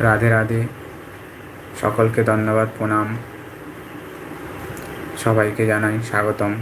রাধে রাধে। সকলকে ধন্যবাদ, প্রণাম। সবাইকে জানাই স্বাগতম।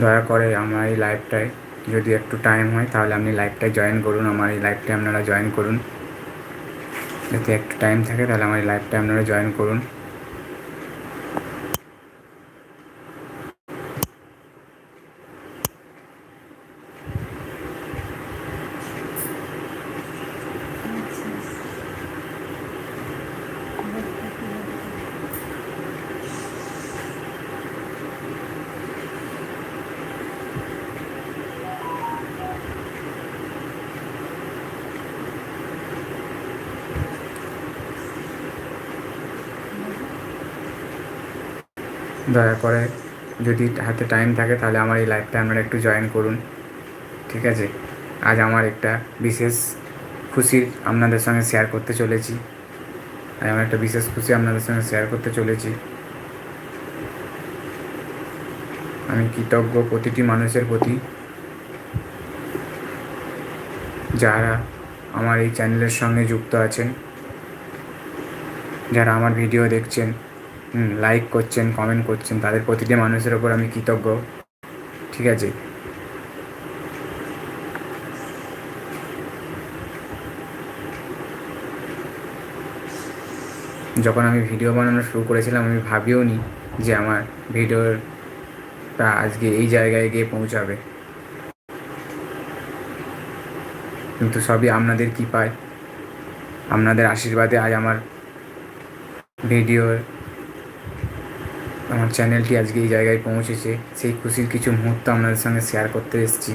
দয়া করে আমার এই লাইভটায় যদি একটু টাইম হয়, তাহলে আপনি লাইভটায় জয়েন করুন। আমার এই লাইভটায় আপনারা জয়েন করুন। যদি একটু টাইম থাকে, তাহলে আমার এই লাইভটায় আপনারা জয়েন করুন। দয়া করে যদি হাতে টাইম থাকে তাহলে আমার এই লাইভটা আপনারা একটু জয়েন করুন। ঠিক আছে? আজ আমার একটা বিশেষ খুশির আপনাদের সঙ্গে শেয়ার করতে চলেছি। আজ আমার একটা বিশেষ খুশি আপনাদের সঙ্গে শেয়ার করতে চলেছি। আমি কৃতজ্ঞ প্রতিটি মানুষের প্রতি। যারা আমার এই চ্যানেলের সঙ্গে যুক্ত আছেন, যারা আমার ভিডিও দেখছেন লাইক করছেন কমেন্ট করছেন, তাদের প্রতিটি মানুষের ওপর আমি কৃতজ্ঞ। ঠিক আছে? যখন আমি ভিডিও বানানো শুরু করেছিলাম, আমি ভাবিও নি যে আমার ভিডিওটা আজকে এই জায়গায় গিয়ে পৌঁছাবে। কিন্তু সবই আপনাদের কৃপায়। আপনাদের আশীর্বাদে আজ আমার ভিডিওর আমার চ্যানেলটি আজকে এই জায়গায় পৌঁছেছে। সেই খুশির কিছু মুহূর্ত আপনাদের সঙ্গে শেয়ার করতে এসেছি।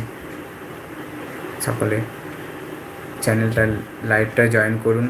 সকলে চ্যানেলটা লাইভটা জয়েন করুন।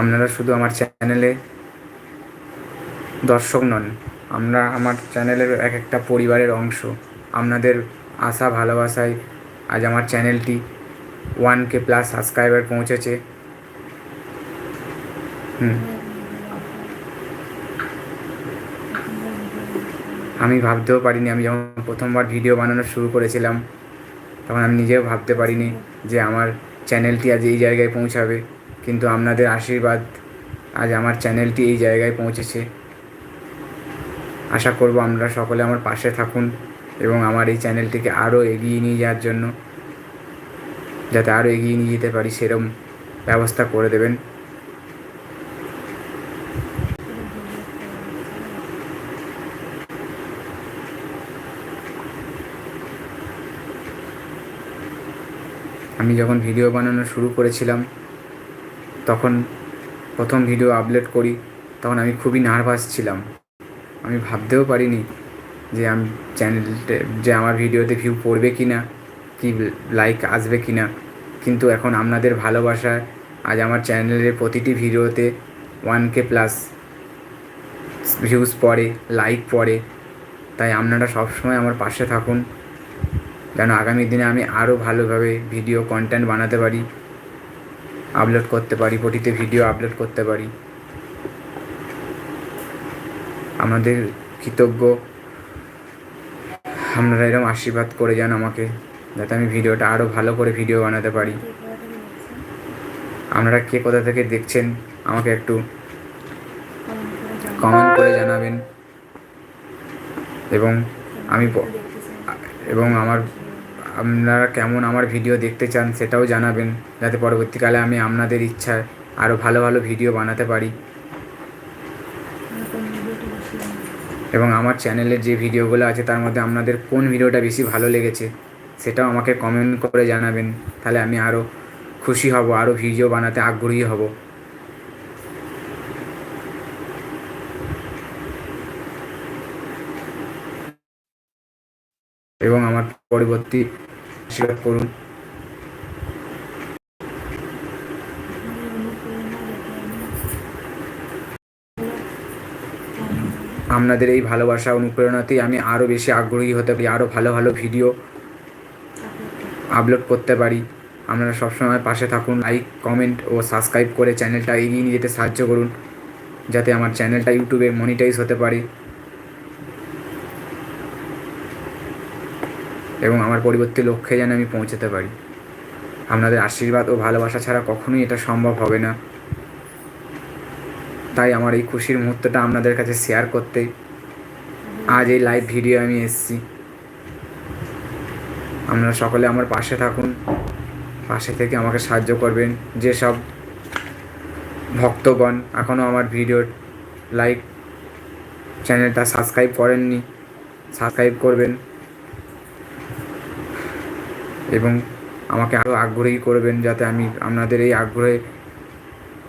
আপনারা শুধু আমার চ্যানেলে দর্শক নন, আমরা আমার চ্যানেলের এক একটা পরিবারের অংশ। আপনাদের আশা, ভালোবাসায় আজ আমার চ্যানেলটি ওয়ান কে প্লাস সাবস্ক্রাইবার পৌঁছেছে। হুম। আমি ভাবতেও পারিনি, আমি যখন প্রথমবার ভিডিও বানানো শুরু করেছিলাম, তখন আমি নিজেও ভাবতে পারিনি যে আমার চ্যানেলটি আজ এই জায়গায় পৌঁছাবে। কিন্তু আপনাদের আশীর্বাদ আজ আমার চ্যানেলটি এই জায়গায় পৌঁছেছে। আশা করব আমরা সকলে আমার পাশে থাকুন এবং আমার এই চ্যানেলটিকে আরও এগিয়ে নিয়ে যাওয়ার জন্য, যাতে আরও এগিয়ে নিয়ে যেতে পারি সেরম ব্যবস্থা করে দেবেন। আমি যখন ভিডিও বানানো শুরু করেছিলাম তখন প্রথম ভিডিও আপলোড করি, তখন আমি খুবই নার্ভাস ছিলাম। আমি ভাবতেও পারিনি যে আমি চ্যানেলটা যে আমার ভিডিওতে ভিউ পড়বে কি না কি লাইক আসবে কি না কিন্তু এখন আপনাদের ভালোবাসায় আজ আমার চ্যানেলের প্রতিটি ভিডিওতে ওয়ান কে প্লাস ভিউজ পড়ে লাইক পড়ে। তাই আপনারা সবসময় আমার পাশে থাকুন। যেন আগামী দিনে আমি আরও ভালোভাবে ভিডিও কন্টেন্ট বানাতে পারি। আপলোড করতে পারি, প্রতিটি ভিডিও আপলোড করতে পারি। আমাদের কৃতজ্ঞ। আপনারা এরকম আশীর্বাদ করে যান আমাকে, যাতে আমি ভিডিওটা আরও ভালো করে ভিডিও বানাতে পারি। আপনারা কে কোথা থেকে দেখছেন, আমাকে একটু কমেন্ট করে জানাবেন। এবং আমি এবং আমার আপনারা কেমন আমার ভিডিও দেখতে চান সেটাও জানাবেন, যাতে পরবর্তীকালে আমি আপনাদের ইচ্ছায় আরও ভালো ভালো ভিডিও বানাতে পারি। এবং আমার চ্যানেলের যে ভিডিওগুলো আছে তার মধ্যে আপনাদের কোন ভিডিওটা বেশি ভালো লেগেছে সেটাও আমাকে কমেন্ট করে জানাবেন। তাহলে আমি আরও খুশি হব আরও ভিডিও বানাতে আগ্রহী হব। এবং আমার পরবর্তী আশীর্বাদ করুন আপনাদের এই ভালোবাসা, অনুপ্রেরণাতেই আমি আরও বেশি আগ্রহী হতে পারি আরও ভালো ভালো ভিডিও আপলোড করতে পারি। আপনারা সবসময় পাশে থাকুন লাইক কমেন্ট ও সাবস্ক্রাইব করে চ্যানেলটা এগিয়ে নিয়ে যেতে সাহায্য করুন, যাতে আমার চ্যানেলটা ইউটিউবে মনিটাইজ হতে পারে। এবং আমার পরবর্তী লক্ষ্যে যেন আমি পৌঁছাতে পারি। আপনাদের আশীর্বাদ ও ভালোবাসা ছাড়া কখনোই এটা সম্ভব হবে না। তাই আমার এই খুশির মুহূর্তটা আপনাদের কাছে শেয়ার করতে আজ এই লাইভ ভিডিও আমি এসেছি। আপনারা সকলে আমার পাশে থাকুন। পাশে থেকে আমাকে সাহায্য করবেন। যেসব ভক্তগণ এখনও আমার ভিডিওর লাইক চ্যানেলটা সাবস্ক্রাইব করেননি সাবস্ক্রাইব করবেন। এবং আমাকে আরও আগ্রহী করবেন যাতে আমি আপনাদের এই আগ্রহে,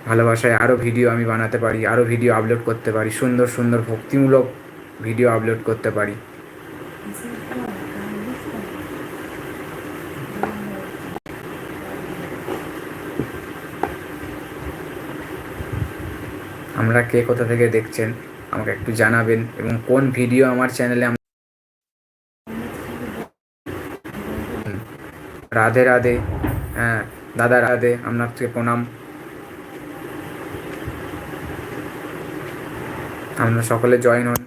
ভালোবাসায় আরও ভিডিও আমি বানাতে পারি আরও ভিডিও আপলোড করতে পারি, সুন্দর সুন্দর ভক্তিমূলক ভিডিও আপলোড করতে পারি। আমরা কে কোথা থেকে দেখছেন, আমাকে একটু জানাবেন এবং কোন ভিডিও আমার চ্যানেলে রাধে রাধে হ্যাঁ দাদা রাধে আপনার থেকে প্রণাম। আমরা সকলে জয়েন হন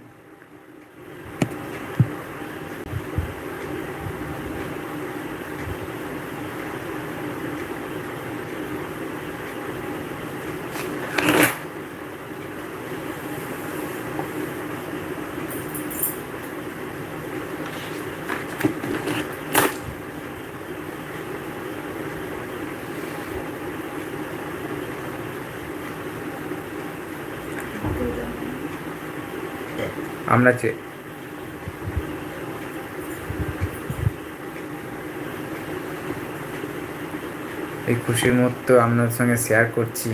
আমরা চে এই খুশির মুহূর্ত আপনাদের সঙ্গে শেয়ার করছি।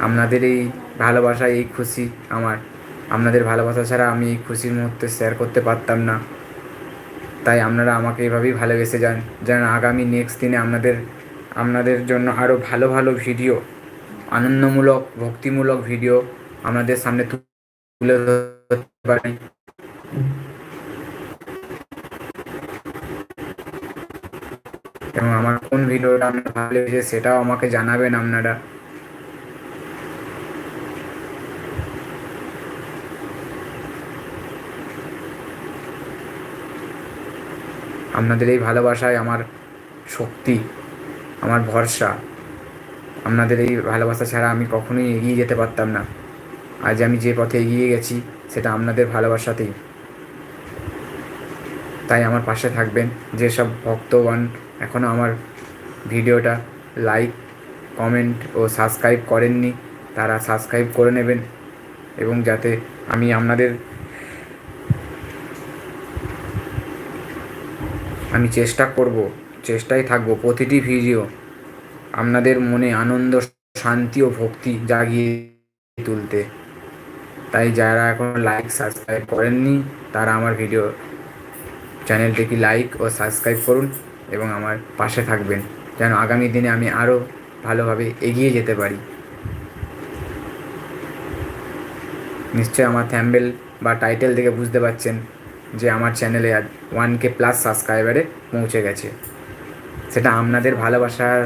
আপনাদের এই ভালোবাসা, এই খুশি আমার। আপনাদের ভালোবাসা ছাড়া আমি এই খুশির মুহূর্তে শেয়ার করতে পারতাম না। তাই আপনারা আমাকে এভাবেই ভালোবেসে যান। যেন আগামী নেক্সট দিনে আপনাদের আপনাদের জন্য আরও ভালো ভালো ভিডিও আনন্দমূলক, ভক্তিমূলক ভিডিও আপনাদের সামনে তুলে পারি এবং আমার কোন ভিডিওটা আপনার ভালো লেগেছে সেটাও আমাকে জানাবেন আপনারা। আপনাদের এই ভালোবাসায় আমার শক্তি, আমার ভরসা, আপনাদের এই ভালোবাসা ছাড়া আমি কখনোই এগিয়ে যেতে পারতাম না। আজ আমি যে পথে এগিয়ে গেছি সেটা আপনাদের ভালোবাসাতেই। তাই আমার পাশে থাকবেন। যেসব ভক্তগণ এখনও আমার ভিডিওটা লাইক কমেন্ট ও সাবস্ক্রাইব করেননি, তারা সাবস্ক্রাইব করে নেবেন এবং যাতে আমি আপনাদের আমি চেষ্টা করব, চেষ্টায় থাকব প্রতিটি ভিডিও আপনাদের মনে আনন্দ, শান্তি ও ভক্তি জাগিয়ে তুলতে। তাই যারা এখন লাইক সাবস্ক্রাইব করেননি, তারা আমার ভিডিও চ্যানেলটিকে লাইক ও সাবস্ক্রাইব করুন এবং আমার পাশে থাকবেন, যেন আগামী দিনে আমি আরও ভালোভাবে এগিয়ে যেতে পারি। নিশ্চয় আমার থ্যাম্বেল বা টাইটেল দেখে বুঝতে পারছেন যে আমার চ্যানেলে আজ ওয়ান কে প্লাস সাবস্ক্রাইবারে পৌঁছে গেছে। সেটা আপনাদের ভালোবাসার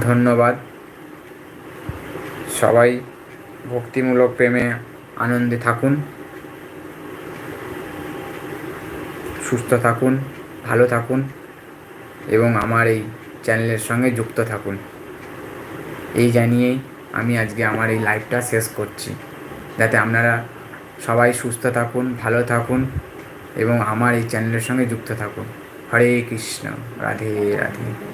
ধন্যবাদ। সবাই ভক্তিমূলক প্রেমে আনন্দে থাকুন। সুস্থ থাকুন, ভালো থাকুন এবং আমার এই চ্যানেলের সঙ্গে যুক্ত থাকুন। এই জানিয়েই আমি আজকে আমার এই লাইভটা শেষ করছি। যাতে আপনারা সবাই সুস্থ থাকুন, ভালো থাকুন এবং আমার এই চ্যানেলের সঙ্গে যুক্ত থাকুন। হরে কৃষ্ণ। রাধে রাধে।